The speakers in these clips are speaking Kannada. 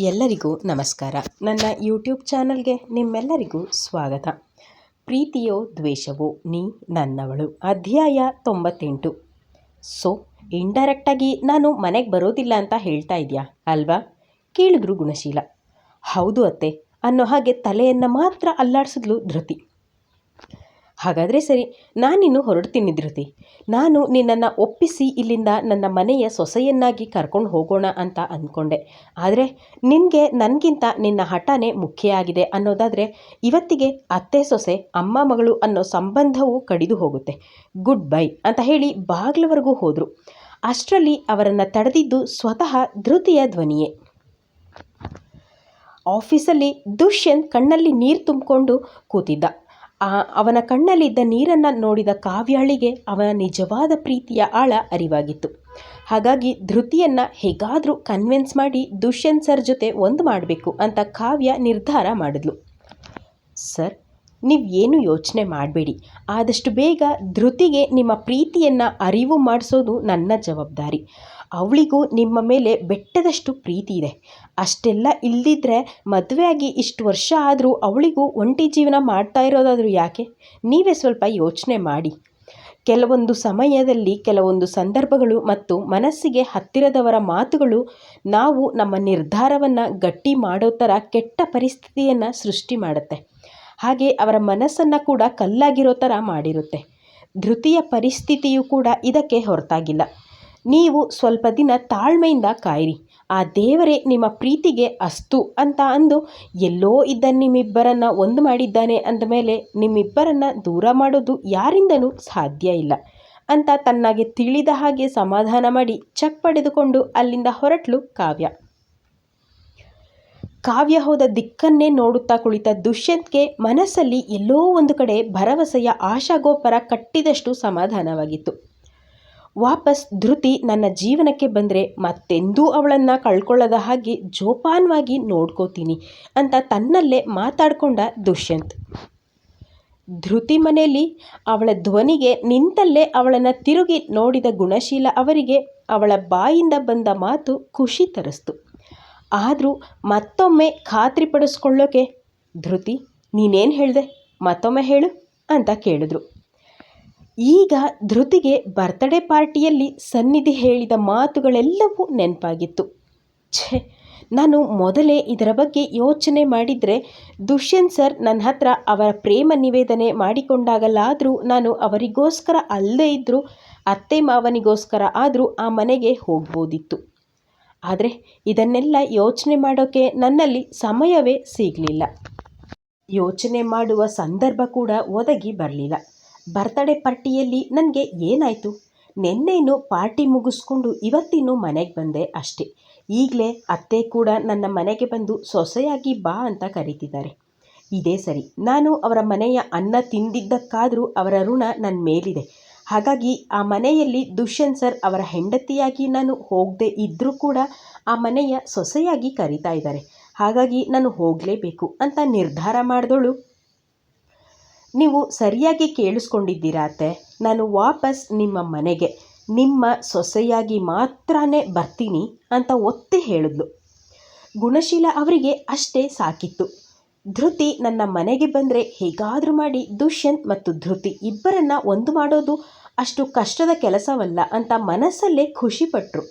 ಎಲ್ಲರಿಗೂ ನಮಸ್ಕಾರ. ನನ್ನ ಯೂಟ್ಯೂಬ್ ಚಾನಲ್ಗೆ ನಿಮ್ಮೆಲ್ಲರಿಗೂ ಸ್ವಾಗತ. ಪ್ರೀತಿಯೋ ದ್ವೇಷವೋ ನೀ ನನ್ನವಳು. ಅಧ್ಯಾಯ ತೊಂಬತ್ತೆಂಟು. ಸೊ ಇಂಡೈರೆಕ್ಟಾಗಿ ನಾನು ಮನೆಗೆ ಬರೋದಿಲ್ಲ ಅಂತ ಹೇಳ್ತಾ ಇದೆಯಾ? ಅಲ್ವಾ? ಕೇಳಿದ್ರು ಗುಣಶೀಲ. ಹೌದು ಅತ್ತೆ. ಅನ್ನೋ ಹಾಗೆ ತಲೆಯನ್ನು ಮಾತ್ರ ಅಲ್ಲಾಡಿಸಿದ್ಲು ಧೃತಿ. ಹಾಗಾದರೆ ಸರಿ, ನಾನಿನ್ನು ಹೊರಡ್ತೀನಿ ಧೃತಿ ನಾನು ನಿನ್ನನ್ನು ಒಪ್ಪಿಸಿ ಇಲ್ಲಿಂದ ನನ್ನ ಮನೆಯ ಸೊಸೆಯನ್ನಾಗಿ ಕರ್ಕೊಂಡು ಹೋಗೋಣ ಅಂತ ಅಂದ್ಕೊಂಡೆ. ಆದರೆ ನಿನಗೆ ನನಗಿಂತ ನಿನ್ನ ಹಠನೇ ಮುಖ್ಯ ಆಗಿದೆ ಅನ್ನೋದಾದರೆ ಇವತ್ತಿಗೆ ಅತ್ತೆ ಸೊಸೆ, ಅಮ್ಮ ಮಗಳು ಅನ್ನೋ ಸಂಬಂಧವು ಕಡಿದು ಹೋಗುತ್ತೆ. ಗುಡ್ ಬೈ ಅಂತ ಹೇಳಿ ಬಾಗಿಲವರೆಗೂ ಹೋದರು. ಅಷ್ಟರಲ್ಲಿ ಅವರನ್ನು ತಡೆದಿದ್ದು ಸ್ವತಃ ಧೃತಿಯ ಧ್ವನಿಯೇ. ಆಫೀಸಲ್ಲಿ ದುಷ್ಯಂತ್ ಕಣ್ಣಲ್ಲಿ ನೀರು ತುಂಬಿಕೊಂಡು ಕೂತಿದ್ದ. ಅವನ ಕಣ್ಣಲ್ಲಿದ್ದ ನೀರನ್ನು ನೋಡಿದ ಕಾವ್ಯಾಳಿಗೆ ಅವನ ನಿಜವಾದ ಪ್ರೀತಿಯ ಆಳ ಅರಿವಾಗಿತ್ತು. ಹಾಗಾಗಿ ಧೃತಿಯನ್ನು ಹೇಗಾದರೂ ಕನ್ವಿನ್ಸ್ ಮಾಡಿ ದುಷ್ಯಂತ್ ಸರ್ ಜೊತೆ ಒಂದು ಮಾಡಬೇಕು ಅಂತ ಕಾವ್ಯ ನಿರ್ಧಾರ ಮಾಡಿದ್ಲು. ಸರ್, ನೀವು ಏನು ಯೋಚನೆ ಮಾಡಬೇಡಿ. ಆದಷ್ಟು ಬೇಗ ಧೃತಿಗೆ ನಿಮ್ಮ ಪ್ರೀತಿಯನ್ನು ಅರಿವು ಮಾಡಿಸೋದು ನನ್ನ ಜವಾಬ್ದಾರಿ. ಅವಳಿಗೂ ನಿಮ್ಮ ಮೇಲೆ ಬೆಟ್ಟದಷ್ಟು ಪ್ರೀತಿ ಇದೆ. ಅಷ್ಟೆಲ್ಲ ಇಲ್ದಿದ್ರೆ ಮದುವೆಯಾಗಿ ಇಷ್ಟು ವರ್ಷ ಆದರೂ ಅವಳಿಗೂ ಒಂಟಿ ಜೀವನ ಮಾಡ್ತಾ ಇರೋದಾದರೂ ಯಾಕೆ? ನೀವೇ ಸ್ವಲ್ಪ ಯೋಚನೆ ಮಾಡಿ. ಕೆಲವೊಂದು ಸಮಯದಲ್ಲಿ ಕೆಲವೊಂದು ಸಂದರ್ಭಗಳು ಮತ್ತು ಮನಸ್ಸಿಗೆ ಹತ್ತಿರದವರ ಮಾತುಗಳು ನಾವು ನಮ್ಮ ನಿರ್ಧಾರವನ್ನು ಗಟ್ಟಿ ಮಾಡೋ ಥರ ಕೆಟ್ಟ ಪರಿಸ್ಥಿತಿಯನ್ನು ಸೃಷ್ಟಿ ಮಾಡುತ್ತೆ. ಹಾಗೆ ಅವರ ಮನಸ್ಸನ್ನು ಕೂಡ ಕಲ್ಲಾಗಿರೋ ಥರ ಮಾಡಿರುತ್ತೆ. ಧೃತಿಯ ಪರಿಸ್ಥಿತಿಯು ಕೂಡ ಇದಕ್ಕೆ ಹೊರತಾಗಿಲ್ಲ. ನೀವು ಸ್ವಲ್ಪ ದಿನ ತಾಳ್ಮೆಯಿಂದ ಕಾಯಿರಿ. ಆ ದೇವರೇ ನಿಮ್ಮ ಪ್ರೀತಿಗೆ ಅಸ್ತು ಅಂತ ಅಂದು ಎಲ್ಲೋ ಇದ್ದ ನಿಮ್ಮಿಬ್ಬರನ್ನು ಒಂದು ಮಾಡಿದ್ದಾನೆ ಅಂದಮೇಲೆ ನಿಮ್ಮಿಬ್ಬರನ್ನು ದೂರ ಮಾಡೋದು ಯಾರಿಂದನೂ ಸಾಧ್ಯ ಇಲ್ಲ. ಅಂತ ತನ್ನಾಗೆ ತಿಳಿದ ಹಾಗೆ ಸಮಾಧಾನ ಮಾಡಿ ಚೆಕ್ ಪಡೆದುಕೊಂಡು ಅಲ್ಲಿಂದ ಹೊರಟ್ಲು ಕಾವ್ಯ. ಕಾವ್ಯ ಹೋದ ದಿಕ್ಕನ್ನೇ ನೋಡುತ್ತಾ ಕುಳಿತ ದುಷ್ಯಂತ್ಗೆ ಮನಸ್ಸಲ್ಲಿ ಎಲ್ಲೋ ಒಂದು ಕಡೆ ಭರವಸೆಯ ಆಶಾಗೋಪರ ಕಟ್ಟಿದಷ್ಟು ಸಮಾಧಾನವಾಗಿತ್ತು. ವಾಪಸ್ ಧೃತಿ ನನ್ನ ಜೀವನಕ್ಕೆ ಬಂದರೆ ಮತ್ತೆಂದೂ ಅವಳನ್ನು ಕಳ್ಕೊಳ್ಳದ ಹಾಗೆ ಜೋಪಾನವಾಗಿ ನೋಡ್ಕೋತೀನಿ ಅಂತ ತನ್ನಲ್ಲೇ ಮಾತಾಡಿಕೊಂಡ ದುಷ್ಯಂತ್. ಧೃತಿ ಮನೆಯಲ್ಲಿ ಅವಳ ಧ್ವನಿಗೆ ನಿಂತಲ್ಲೇ ಅವಳನ್ನು ತಿರುಗಿ ನೋಡಿದ ಗುಣಶೀಲ ಅವರಿಗೆ ಅವಳ ಬಾಯಿಂದ ಬಂದ ಮಾತು ಖುಷಿ ತರಿಸ್ತು. ಆದರೂ ಮತ್ತೊಮ್ಮೆ ಖಾತ್ರಿಪಡಿಸ್ಕೊಳ್ಳೋಕೆ, ಧೃತಿ, ನೀನೇನು ಹೇಳಿದೆ? ಮತ್ತೊಮ್ಮೆ ಹೇಳು ಅಂತ ಕೇಳಿದ್ರು. ಈಗ ಧೃತಿಗೆ ಬರ್ತಡೇ ಪಾರ್ಟಿಯಲ್ಲಿ ಸನ್ನಿಧಿ ಹೇಳಿದ ಮಾತುಗಳೆಲ್ಲವೂ ನೆನಪಾಗಿತ್ತು. ಛೇ, ನಾನು ಮೊದಲೇ ಇದರ ಬಗ್ಗೆ ಯೋಚನೆ ಮಾಡಿದರೆ ದುಷ್ಯಂತ್ ಸರ್ ನನ್ನ ಹತ್ರ ಅವರ ಪ್ರೇಮ ನಿವೇದನೆ ಮಾಡಿಕೊಂಡಾಗಲಾದರೂ ನಾನು ಅವರಿಗೋಸ್ಕರ ಅಲ್ಲದೇ ಇದ್ದರೂ ಅತ್ತೆ ಮಾವನಿಗೋಸ್ಕರ ಆದರೂ ಆ ಮನೆಗೆ ಹೋಗ್ಬೋದಿತ್ತು. ಆದರೆ ಇದನ್ನೆಲ್ಲ ಯೋಚನೆ ಮಾಡೋಕ್ಕೆ ನನ್ನಲ್ಲಿ ಸಮಯವೇ ಸಿಗಲಿಲ್ಲ. ಯೋಚನೆ ಮಾಡುವ ಸಂದರ್ಭ ಕೂಡ ಒದಗಿ ಬರಲಿಲ್ಲ. ಬರ್ತ್ಡೇ ಪಾರ್ಟಿಯಲ್ಲಿ ನನಗೆ ಏನಾಯಿತು? ನಿನ್ನೇನು ಪಾರ್ಟಿ ಮುಗಿಸ್ಕೊಂಡು ಇವತ್ತಿನ್ನು ಮನೆಗೆ ಬಂದೆ ಅಷ್ಟೇ. ಈಗಲೇ ಅತ್ತೆ ಕೂಡ ನನ್ನ ಮನೆಗೆ ಬಂದು ಸೊಸೆಯಾಗಿ ಬಾ ಅಂತ ಕರೀತಿದ್ದಾರೆ. ಇದೇ ಸರಿ. ನಾನು ಅವರ ಮನೆಯ ಅನ್ನ ತಿಂದಿದ್ದಕ್ಕಾದರೂ ಅವರ ಋಣ ನನ್ನ ಮೇಲಿದೆ. ಹಾಗಾಗಿ ಆ ಮನೆಯಲ್ಲಿ ದುಷ್ಯಂತ್ ಸರ್ ಅವರ ಹೆಂಡತಿಯಾಗಿ ನಾನು ಹೋಗದೆ ಇದ್ದರೂ ಕೂಡ ಆ ಮನೆಯ ಸೊಸೆಯಾಗಿ ಕರೀತಾ ಇದ್ದಾರೆ. ಹಾಗಾಗಿ ನಾನು ಹೋಗಲೇಬೇಕು ಅಂತ ನಿರ್ಧಾರ ಮಾಡಿದವಳು ನೀವು ಸರಿಯಾಗಿ ಕೇಳಿಸ್ಕೊಂಡಿದ್ದೀರಾತೆ. ನಾನು ವಾಪಸ್ ನಿಮ್ಮ ಮನೆಗೆ, ನಿಮ್ಮ ಸೊಸೆಯಾಗಿ ಮಾತ್ರನೇ ಬರ್ತೀನಿ ಅಂತ ಒತ್ತಿ ಹೇಳಿದ್ಲು. ಗುಣಶೀಲ ಅವರಿಗೆ ಅಷ್ಟೇ ಸಾಕಿತ್ತು. ಧೃತಿ ನನ್ನ ಮನೆಗೆ ಬಂದರೆ ಹೇಗಾದರೂ ಮಾಡಿ ದುಷ್ಯಂತ್ ಮತ್ತು ಧೃತಿ ಇಬ್ಬರನ್ನ ಒಂದು ಮಾಡೋದು ಅಷ್ಟು ಕಷ್ಟದ ಕೆಲಸವಲ್ಲ ಅಂತ ಮನಸ್ಸಲ್ಲೇ ಖುಷಿಪಟ್ಟರು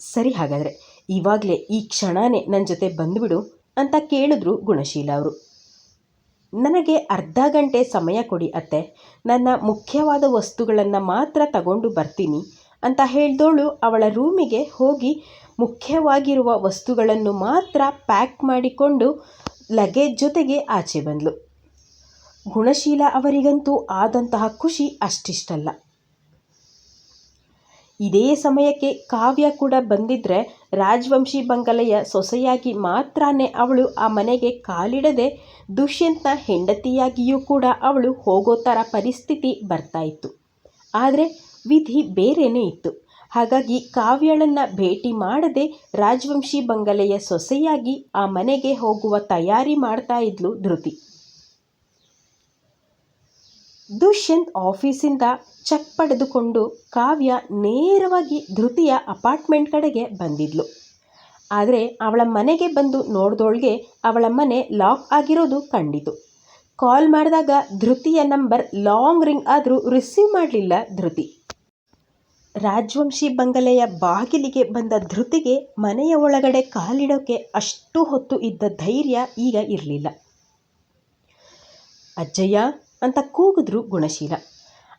ಸರಿ ಹಾಗಾದರೆ, ಇವಾಗಲೇ ಈ ಕ್ಷಣನೇ ನನ್ನ ಜೊತೆ ಬಂದುಬಿಡು ಅಂತ ಕೇಳಿದ್ರು ಗುಣಶೀಲ ಅವರು. ನನಗೆ ಅರ್ಧ ಗಂಟೆ ಸಮಯ ಕೊಡಿ ಅತ್ತೆ. ನನ್ನ ಮುಖ್ಯವಾದ ವಸ್ತುಗಳನ್ನು ಮಾತ್ರ ತಗೊಂಡು ಬರ್ತೀನಿ ಅಂತ ಹೇಳಿದವಳು ಅವಳ ರೂಮಿಗೆ ಹೋಗಿ ಮುಖ್ಯವಾಗಿರುವ ವಸ್ತುಗಳನ್ನು ಮಾತ್ರ ಪ್ಯಾಕ್ ಮಾಡಿಕೊಂಡು ಲಗೇಜ್ ಜೊತೆಗೆ ಆಚೆ ಬಂದಳು ಗುಣಶೀಲ ಅವರಿಗಂತೂ ಆದಂತಹ ಖುಷಿ ಅಷ್ಟಿಷ್ಟಲ್ಲ. ಇದೇ ಸಮಯಕ್ಕೆ ಕಾವ್ಯ ಕೂಡ ಬಂದಿದ್ದರೆ ರಾಜವಂಶಿ ಬಂಗಲೆಯ ಸೊಸೆಯಾಗಿ ಮಾತ್ರನೇ ಅವಳು ಆ ಮನೆಗೆ ಕಾಲಿಡದೆ ದುಷ್ಯಂತನ ಹೆಂಡತಿಯಾಗಿಯೂ ಕೂಡ ಅವಳು ಹೋಗೋ ಥರ ಪರಿಸ್ಥಿತಿ ಬರ್ತಾ ಇತ್ತು. ಆದರೆ ವಿಧಿ ಬೇರೆಯೇ ಇತ್ತು. ಹಾಗಾಗಿ ಕಾವ್ಯಳನ್ನು ಭೇಟಿ ಮಾಡದೆ ರಾಜವಂಶಿ ಬಂಗಲೆಯ ಸೊಸೆಯಾಗಿ ಆ ಮನೆಗೆ ಹೋಗುವ ತಯಾರಿ ಮಾಡ್ತಾ ಇದ್ಲು ಧೃತಿ. ದುಷ್ಯಂತ್ ಆಫೀಸಿಂದ ಚೆಕ್ ಪಡೆದುಕೊಂಡು ಕಾವ್ಯ ನೇರವಾಗಿ ಧೃತಿಯ ಅಪಾರ್ಟ್ಮೆಂಟ್ ಕಡೆಗೆ ಬಂದಿದ್ಲು. ಆದರೆ ಅವಳ ಮನೆಗೆ ಬಂದು ನೋಡಿದೋಳ್ಗೆ ಅವಳ ಮನೆ ಲಾಕ್ ಆಗಿರೋದು ಕಂಡಿತು. ಕಾಲ್ ಮಾಡಿದಾಗ ಧೃತಿಯ ನಂಬರ್ ಲಾಂಗ್ ರಿಂಗ್ ಆದರೂ ರಿಸೀವ್ ಮಾಡಲಿಲ್ಲ ಧೃತಿ. ರಾಜವಂಶಿ ಬಂಗಲೆಯ ಬಾಗಿಲಿಗೆ ಬಂದ ಧೃತಿಗೆ ಮನೆಯ ಒಳಗಡೆ ಕಾಲಿಡೋಕೆ ಅಷ್ಟು ಹೊತ್ತು ಇದ್ದ ಧೈರ್ಯ ಈಗ ಇರಲಿಲ್ಲ. ಅಜ್ಜಯ್ಯ ಅಂತ ಕೂಗಿದ್ರು ಗುಣಶೀಲ.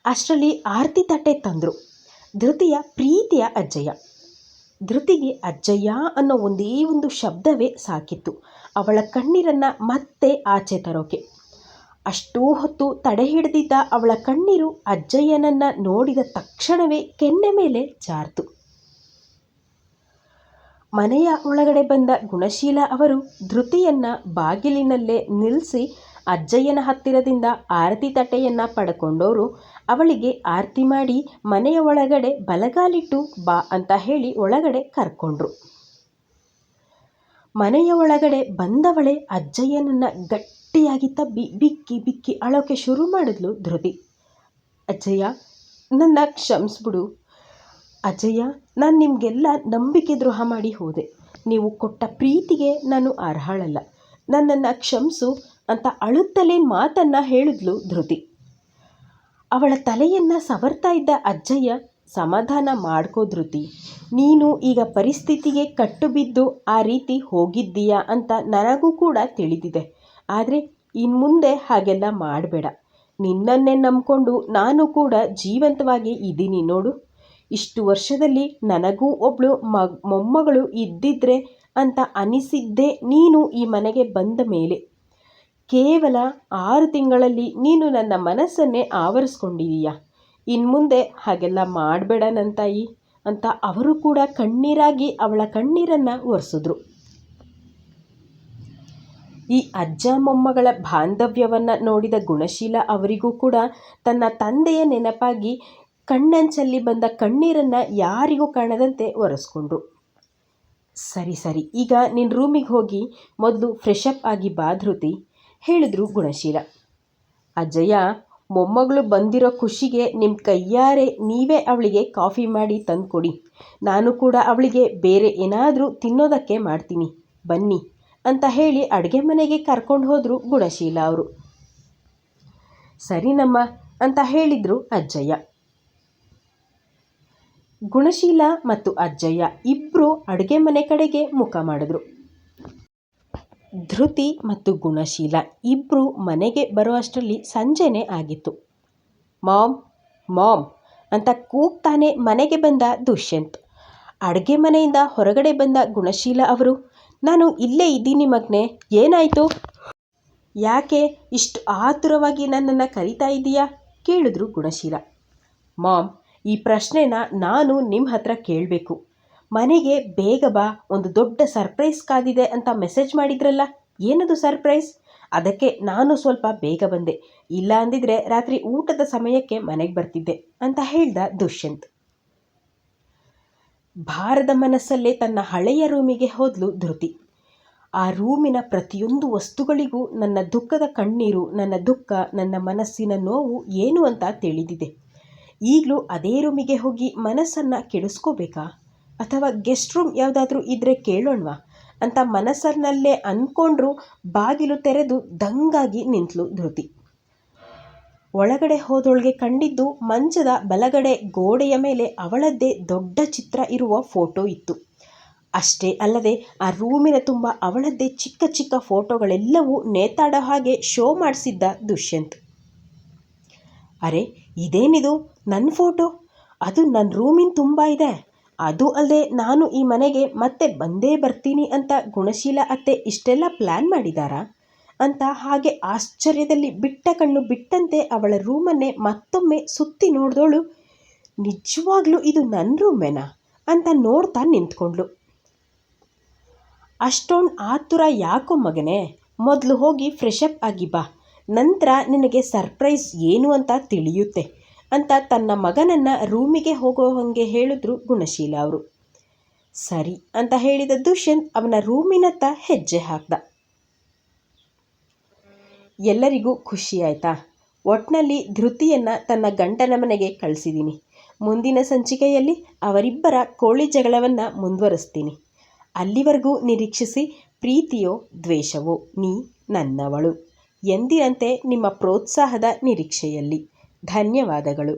ಅಷ್ಟರಲ್ಲಿ ಆರತಿ ತಟ್ಟೆ ತಂದರು. ಧೃತಿಯ ಪ್ರೀತಿಯ ಅಜ್ಜಯ್ಯ. ಧೃತಿಗೆ ಅಜ್ಜಯ್ಯ ಅನ್ನೋ ಒಂದೇ ಒಂದು ಶಬ್ದವೇ ಸಾಕಿತ್ತು. ಅವಳ ಕಣ್ಣೀರನ್ನು ಮತ್ತೆ ಆಚೆ ತರೋಕೆ. ಅಷ್ಟೂ ಹೊತ್ತು ತಡೆ ಹಿಡಿದಿದ್ದ ಅವಳ ಕಣ್ಣೀರು ಅಜ್ಜಯ್ಯನನ್ನು ನೋಡಿದ ತಕ್ಷಣವೇ ಕೆನ್ನೆ ಮೇಲೆ ಜಾರ್ತು. ಮನೆಯ ಒಳಗಡೆ ಬಂದ ಗುಣಶೀಲ ಅವರು ಧೃತಿಯನ್ನು ಬಾಗಿಲಿನಲ್ಲೇ ನಿಲ್ಲಿಸಿ ಅಜ್ಜಯ್ಯನ ಹತ್ತಿರದಿಂದ ಆರತಿ ತಟ್ಟೆಯನ್ನು ಪಡ್ಕೊಂಡವರು ಅವಳಿಗೆ ಆರತಿ ಮಾಡಿ ಮನೆಯ ಒಳಗಡೆ ಬಲಗಾಲಿಟ್ಟು ಬಾ ಅಂತ ಹೇಳಿ ಒಳಗಡೆ ಕರ್ಕೊಂಡ್ರು. ಮನೆಯ ಒಳಗಡೆ ಬಂದವಳೆ ಅಜ್ಜಯ್ಯನನ್ನು ಗಟ್ಟಿಯಾಗಿ ತಬ್ಬಿ ಬಿಕ್ಕಿ ಬಿಕ್ಕಿ ಅಳೋಕೆ ಶುರು ಮಾಡಿದ್ಲು ಧೃತಿ. ಅಜ್ಜಯ್ಯ, ನನ್ನ ಕ್ಷಮಿಸ್ಬಿಡು. ಅಜ್ಜಯ್ಯ, ನಾನು ನಿಮಗೆಲ್ಲ ನಂಬಿಕೆ ದ್ರೋಹ ಮಾಡಿ ಹೋದೆ. ನೀವು ಕೊಟ್ಟ ಪ್ರೀತಿಗೆ ನಾನು ಅರ್ಹಳಲ್ಲ. ನನ್ನನ್ನು ಕ್ಷಮಿಸು ಅಂತ ಅಳುತ್ತಲೇ ಮಾತನ್ನ ಹೇಳಿದ್ಲು ಧೃತಿ. ಅವಳ ತಲೆಯನ್ನ ಸವರ್ತಾ ಇದ್ದ ಅಜ್ಜಯ್ಯ ಸಮಾಧಾನ ಮಾಡ್ಕೋ ಧೃತಿ, ನೀನು ಈಗ ಪರಿಸ್ಥಿತಿಗೆ ಕಟ್ಟು ಬಿದ್ದು ಆ ರೀತಿ ಹೋಗಿದ್ದೀಯಾ ಅಂತ ನನಗೂ ಕೂಡ ತಿಳಿದಿದೆ. ಆದರೆ ಇನ್ನು ಮುಂದೆ ಹಾಗೆಲ್ಲ ಮಾಡಬೇಡ. ನಿನ್ನನ್ನೇ ನಂಬಿಕೊಂಡು ನಾನು ಕೂಡ ಜೀವಂತವಾಗಿ ಇದ್ದೀನಿ ನೋಡು. ಇಷ್ಟು ವರ್ಷದಲ್ಲಿ ನನಗೂ ಒಬ್ಳು ಮಗ್, ಮೊಮ್ಮಗಳು ಇದ್ದಿದ್ರೆ ಅಂತ ಅನಿಸಿದ್ದೇ ನೀನು ಈ ಮನೆಗೆ ಬಂದ ಮೇಲೆ. ಕೇವಲ ಆರು ತಿಂಗಳಲ್ಲಿ ನೀನು ನನ್ನ ಮನಸ್ಸನ್ನೇ ಆವರಿಸ್ಕೊಂಡಿದೀಯ? ಇನ್ಮುಂದೆ ಹಾಗೆಲ್ಲ ಮಾಡಬೇಡ ನನ್ನ ತಾಯಿ ಅಂತ ಅವರು ಕೂಡ ಕಣ್ಣೀರಾಗಿ ಅವಳ ಕಣ್ಣೀರನ್ನು ಒರೆಸಿದ್ರು. ಈ ಅಜ್ಜ ಮೊಮ್ಮಗಳ ಬಾಂಧವ್ಯವನ್ನು ನೋಡಿದ ಗುಣಶೀಲ ಅವರಿಗೂ ಕೂಡ ತನ್ನ ತಂದೆಯ ನೆನಪಾಗಿ ಕಣ್ಣಂಚಲ್ಲಿ ಬಂದ ಕಣ್ಣೀರನ್ನು ಯಾರಿಗೂ ಕಾಣದಂತೆ ಒರೆಸ್ಕೊಂಡ್ರು. ಸರಿ ಸರಿ, ಈಗ ನಿನ್ನ ರೂಮಿಗೆ ಹೋಗಿ ಮೊದಲು ಫ್ರೆಶಪ್ ಆಗಿ ಬಾ ಧೃತಿ. ಹೇಳಿದ್ರು ಗುಣಶೀಲ. ಅಜ್ಜಯ್ಯ ಮೊಮ್ಮಗಳು ಬಂದಿರೋ ಖುಷಿಗೆ ನಿಮ್ಮ ಕೈಯಾರೆ ನೀವೇ ಅವಳಿಗೆ ಕಾಫಿ ಮಾಡಿ ತಂದುಕೊಡಿ. ನಾನು ಕೂಡ ಅವಳಿಗೆ ಬೇರೆ ಏನಾದರೂ ತಿನ್ನೋದಕ್ಕೆ ಮಾಡ್ತೀನಿ. ಬನ್ನಿ ಅಂತ ಹೇಳಿ ಅಡುಗೆ ಮನೆಗೆ ಕರ್ಕೊಂಡು ಹೋದರು ಗುಣಶೀಲ ಅವರು. ಸರಿನಮ್ಮ ಅಂತ ಹೇಳಿದರು ಅಜ್ಜಯ್ಯ ಗುಣಶೀಲ ಮತ್ತು ಅಜ್ಜಯ್ಯ ಇಬ್ಬರು ಅಡುಗೆ ಮನೆ ಕಡೆಗೆ ಮುಖ ಮಾಡಿದ್ರು. ಧೃತಿ ಮತ್ತು ಗುಣಶೀಲ ಇಬ್ಬರು ಮನೆಗೆ ಬರುವಷ್ಟರಲ್ಲಿ ಸಂಜೆನೇ ಆಗಿತ್ತು. ಮಾಮ್ ಮಾಮ್ ಅಂತ ಕೂಗ್ತಾನೆ ಮನೆಗೆ ಬಂದ ದುಷ್ಯಂತ್. ಅಡುಗೆ ಮನೆಯಿಂದ ಹೊರಗಡೆ ಬಂದ ಗುಣಶೀಲ ಅವರು, ನಾನು ಇಲ್ಲೇ ಇದ್ದೀನಿ ಮಗ್ನೆ, ಏನಾಯಿತು? ಯಾಕೆ ಇಷ್ಟು ಆತುರವಾಗಿ ನನ್ನನ್ನು ಕರಿತಾ ಇದ್ದೀಯಾ? ಕೇಳಿದ್ರು ಗುಣಶೀಲ. ಮಾಮ್, ಈ ಪ್ರಶ್ನೆನ ನಾನು ನಿಮ್ಮ ಹತ್ರ ಕೇಳಬೇಕು. ಮನೆಗೆ ಬೇಗ ಬಾ, ಒಂದು ದೊಡ್ಡ ಸರ್ಪ್ರೈಸ್ ಕಾದಿದೆ ಅಂತ ಮೆಸೇಜ್ ಮಾಡಿದ್ರಲ್ಲ? ಏನದು ಸರ್ಪ್ರೈಸ್ ಅದಕ್ಕೆ ನಾನು ಸ್ವಲ್ಪ ಬೇಗ ಬಂದೆ. ಇಲ್ಲ ಅಂದಿದ್ರೆ ರಾತ್ರಿ ಊಟದ ಸಮಯಕ್ಕೆ ಮನೆಗೆ ಬರ್ತಿದ್ದೆ ಅಂತ ಹೇಳ್ದ ದುಷ್ಯಂತ್. ಭಾರದ ಮನಸ್ಸಲ್ಲೇ ತನ್ನ ಹಳೆಯ ರೂಮಿಗೆ ಹೋದ್ಲು ಧೃತಿ. ಆ ರೂಮಿನ ಪ್ರತಿಯೊಂದು ವಸ್ತುಗಳಿಗೂ ನನ್ನ ದುಃಖದ ಕಣ್ಣೀರು, ನನ್ನ ದುಃಖ, ನನ್ನ ಮನಸ್ಸಿನ ನೋವು ಏನು ಅಂತ ತಿಳಿದಿದೆ. ಈಗಲೂ ಅದೇ ರೂಮಿಗೆ ಹೋಗಿ ಮನಸ್ಸನ್ನು ಕೆಡಿಸ್ಕೋಬೇಕಾ? ಅಥವಾ ಗೆಸ್ಟ್ ರೂಮ್ ಯಾವುದಾದ್ರೂ ಇದ್ದರೆ ಕೇಳೋಣವಾ? ಅಂತ ಮನಸ್ಸರ್ನಲ್ಲೇ ಅಂದ್ಕೊಂಡ್ರು ಬಾಗಿಲು ತೆರೆದು ದಂಗಾಗಿ ನಿಂತಳು ಧೃತಿ. ಒಳಗಡೆ ಹೋದೊಳಗೆ ಕಂಡಿದ್ದು ಮಂಚದ ಬಲಗಡೆ ಗೋಡೆಯ ಮೇಲೆ ಅವಳದ್ದೇ ದೊಡ್ಡ ಚಿತ್ರ ಇರುವ ಫೋಟೋ ಇತ್ತು. ಅಷ್ಟೇ ಅಲ್ಲದೆ ಆ ರೂಮಿನ ತುಂಬ ಅವಳದ್ದೇ ಚಿಕ್ಕ ಚಿಕ್ಕ ಫೋಟೋಗಳೆಲ್ಲವೂ ನೇತಾಡೋ ಹಾಗೆ ಶೋ ಮಾಡಿಸಿದ್ದ ದುಷ್ಯಂತ್. ಅರೆ, ಇದೇನಿದು? ನನ್ನ ಫೋಟೋ? ಅದು ನನ್ನ ರೂಮಿನ ತುಂಬ ಇದೆ. ಅದು ಅಲ್ಲದೆ ನಾನು ಈ ಮನೆಗೆ ಮತ್ತೆ ಬಂದೇ ಬರ್ತೀನಿ ಅಂತ ಗುಣಶೀಲ ಅತ್ತೆ ಇಷ್ಟೆಲ್ಲ ಪ್ಲ್ಯಾನ್ ಮಾಡಿದ್ದಾರಾ ಅಂತ ಹಾಗೆ ಆಶ್ಚರ್ಯದಲ್ಲಿ ಬಿಟ್ಟ ಕಣ್ಣು ಬಿಟ್ಟಂತೆ ಅವಳ ರೂಮನ್ನೇ ಮತ್ತೊಮ್ಮೆ ಸುತ್ತಿ ನೋಡಿದವಳು ನಿಜವಾಗ್ಲೂ ಇದು ನನ್ನ ರೂಮೇನಾ? ಅಂತ ನೋಡ್ತಾ ನಿಂತ್ಕೊಂಡ್ಳು. ಅಷ್ಟೊಂದು ಆತುರ ಯಾಕೋ ಮಗನೇ? ಮೊದಲು ಹೋಗಿ ಫ್ರೆಶಪ್ ಆಗಿ ಬಾ. ನಂತರ ನಿನಗೆ ಸರ್ಪ್ರೈಸ್ ಏನು ಅಂತ ತಿಳಿಯುತ್ತೆ. ಅಂತ ತನ್ನ ಮಗನನ್ನು ರೂಮಿಗೆ ಹೋಗೋ ಹಾಗೆ ಹೇಳಿದ್ರು ಗುಣಶೀಲ ಅವರು. ಸರಿ ಅಂತ ಹೇಳಿದ ದುಷ್ಯಂತ್ ಅವನ ರೂಮಿನತ್ತ ಹೆಜ್ಜೆ ಹಾಕ್ದ. ಎಲ್ಲರಿಗೂ ಖುಷಿ ಆಯ್ತಾ? ಒಟ್ನಲ್ಲಿ ಧೃತಿಯನ್ನು ತನ್ನ ಗಂಡನ ಮನೆಗೆ ಕಳಿಸಿದ್ದೀನಿ ಮುಂದಿನ ಸಂಚಿಕೆಯಲ್ಲಿ ಅವರಿಬ್ಬರ ಕೋಳಿ ಜಗಳವನ್ನು ಮುಂದುವರಿಸ್ತೀನಿ. ಅಲ್ಲಿವರೆಗೂ ನಿರೀಕ್ಷಿಸಿ ಪ್ರೀತಿಯೋ ದ್ವೇಷವೋ ನೀ ನನ್ನವಳು ಎಂದಿರಂತೆ ನಿಮ್ಮ ಪ್ರೋತ್ಸಾಹದ ನಿರೀಕ್ಷೆಯಲ್ಲಿ. ಧನ್ಯವಾದಗಳು.